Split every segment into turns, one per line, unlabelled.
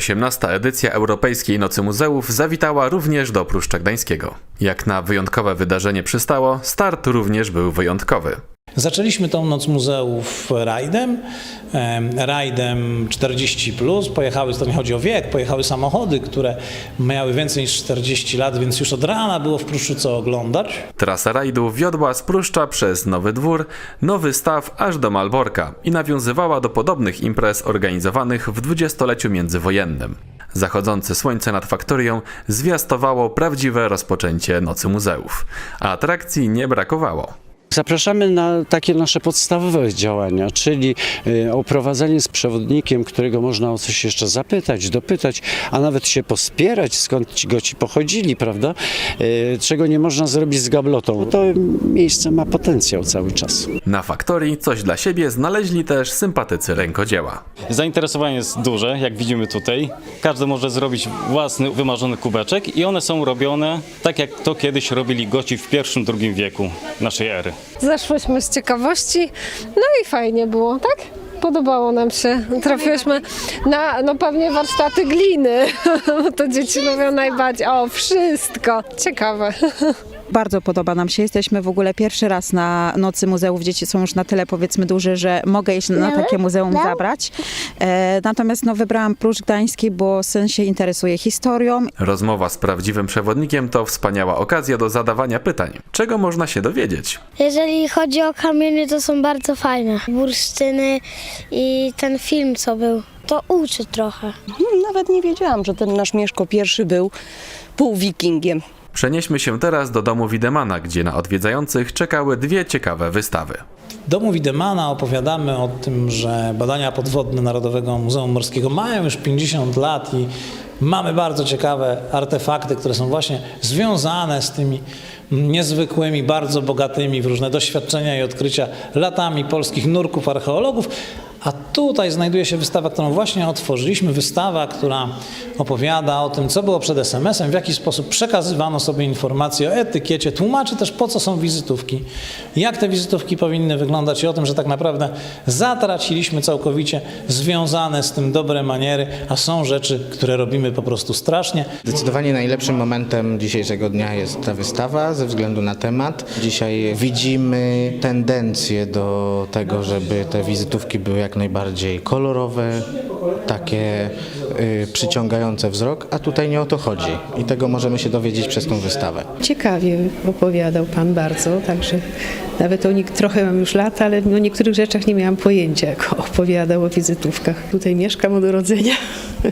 18. edycja Europejskiej Nocy Muzeów zawitała również do Pruszcza Gdańskiego. Jak na wyjątkowe wydarzenie przystało, start również był wyjątkowy.
Zaczęliśmy tą Noc Muzeów rajdem, em, rajdem 40+, pojechały, to nie chodzi o wiek, pojechały samochody, które miały więcej niż 40 lat, więc już od rana było w Pruszczu co oglądać.
Trasa rajdu wiodła z Pruszcza przez Nowy Dwór, Nowy Staw aż do Malborka i nawiązywała do podobnych imprez organizowanych w dwudziestoleciu międzywojennym. Zachodzące słońce nad faktorią zwiastowało prawdziwe rozpoczęcie Nocy Muzeów, a atrakcji nie brakowało.
Zapraszamy na takie nasze podstawowe działania, czyli y, oprowadzenie z przewodnikiem, którego można o coś jeszcze zapytać, dopytać, a nawet się pospierać, skąd ci goci pochodzili, prawda? Y, Czego nie można zrobić z gablotą. To miejsce ma potencjał cały czas.
Na faktorii coś dla siebie znaleźli też sympatycy rękodzieła.
Zainteresowanie jest duże, jak widzimy tutaj. Każdy może zrobić własny, wymarzony kubeczek i one są robione tak, jak to kiedyś robili goci w I-II wieku naszej ery.
Zeszłyśmy z ciekawości, no i fajnie było, tak? Podobało nam się. Trafiłyśmy na, no pewnie warsztaty gliny. To dzieci lubią najbardziej. O, wszystko. Ciekawe.
Bardzo podoba nam się. Jesteśmy w ogóle pierwszy raz na Nocy Muzeów. Dzieci są już na tyle powiedzmy duże, że mogę iść na takie muzeum zabrać. E, natomiast no, wybrałam Pruszcz Gdański, bo syn się interesuje historią.
Rozmowa z prawdziwym przewodnikiem to wspaniała okazja do zadawania pytań. Czego można się dowiedzieć?
Jeżeli chodzi o kamienie, to są bardzo fajne. Bursztyny i ten film, co był, to uczy trochę.
Nawet nie wiedziałam, że ten nasz Mieszko I był półwikingiem.
Przenieśmy się teraz do domu Widemana, gdzie na odwiedzających czekały dwie ciekawe wystawy.
W domu Widemana opowiadamy o tym, że badania podwodne Narodowego Muzeum Morskiego mają już 50 lat i mamy bardzo ciekawe artefakty, które są właśnie związane z tymi niezwykłymi, bardzo bogatymi w różne doświadczenia i odkrycia latami polskich nurków archeologów. A tutaj znajduje się wystawa, którą właśnie otworzyliśmy. Wystawa, która opowiada o tym, co było przed SMS-em, w jaki sposób przekazywano sobie informacje o etykiecie, tłumaczy też po co są wizytówki, jak te wizytówki powinny wyglądać i o tym, że tak naprawdę zatraciliśmy całkowicie związane z tym dobre maniery, a są rzeczy, które robimy po prostu strasznie.
Zdecydowanie najlepszym momentem dzisiejszego dnia jest ta wystawa ze względu na temat. Dzisiaj widzimy tendencję do tego, żeby te wizytówki były jak najbardziej kolorowe, takie y, przyciągające wzrok, a tutaj nie o to chodzi i tego możemy się dowiedzieć przez tą wystawę.
Ciekawie opowiadał Pan bardzo, także nawet o nich trochę mam już lat, ale o niektórych rzeczach nie miałam pojęcia, jak opowiadał o wizytówkach. Tutaj mieszkam od urodzenia,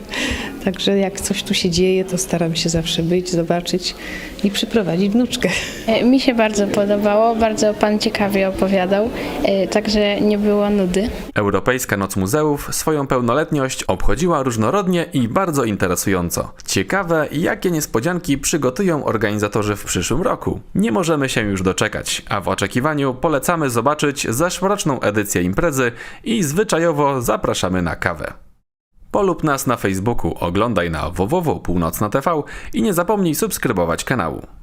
także jak coś tu się dzieje, to staram się zawsze być, zobaczyć i przyprowadzić wnuczkę.
E, Mi się bardzo podobało, bardzo pan ciekawie opowiadał, e, także nie było nudy.
Europejska Noc Muzeów swoją obchodziła różnorodnie i bardzo interesująco. Ciekawe, jakie niespodzianki przygotują organizatorzy w przyszłym roku. Nie możemy się już doczekać, a w oczekiwaniu polecamy zobaczyć zeszłoroczną edycję imprezy i zwyczajowo zapraszamy na kawę. Polub nas na Facebooku, oglądaj na www.północna TV i nie zapomnij subskrybować kanału.